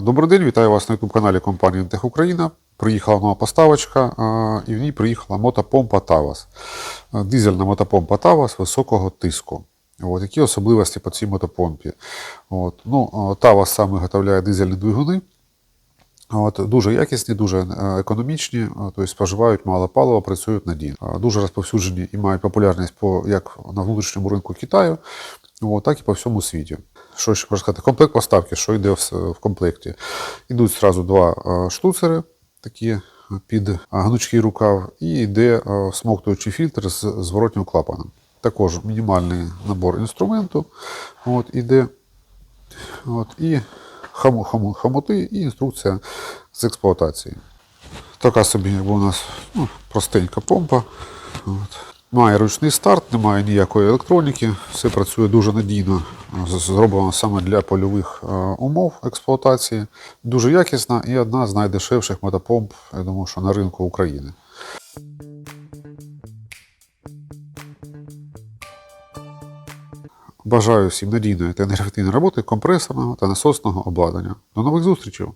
Добрий день, вітаю вас на youtube каналі компанії Інтех Україна. Приїхала нова поставочка, і в ній приїхала мотопомпа Тавас. Дизельна мотопомпа Тавас високого тиску. От, які особливості по цій мотопомпі? От, ну, Тавас сам виготовляє дизельні двигуни. От, дуже якісні, дуже е, економічні, тобто споживають мало палива, працюють надійно. Дуже розповсюджені і мають популярність по, як на внутрішньому ринку Китаю, от, так і по всьому світі. Що ще можна сказати? Комплект поставки, що йде в, комплекті. Йдуть зразу два е, штуцери, такі під е, гнучкий рукав, і йде е, смоктуючий фільтр з зворотнім клапаном. Також мінімальний набор інструменту. От, іде От, і хаму, хаму, хамоти, і інструкція з експлуатації. Така собі, якби у нас ну, простенька помпа. От. Має ручний старт, немає ніякої електроніки, все працює дуже надійно, зроблено саме для польових е, умов експлуатації. Дуже якісна і одна з найдешевших мотопомп, я думаю, що на ринку України. Бажаю всім надійної та енергетичної роботи компресорного та насосного обладнання. До нових зустрічей!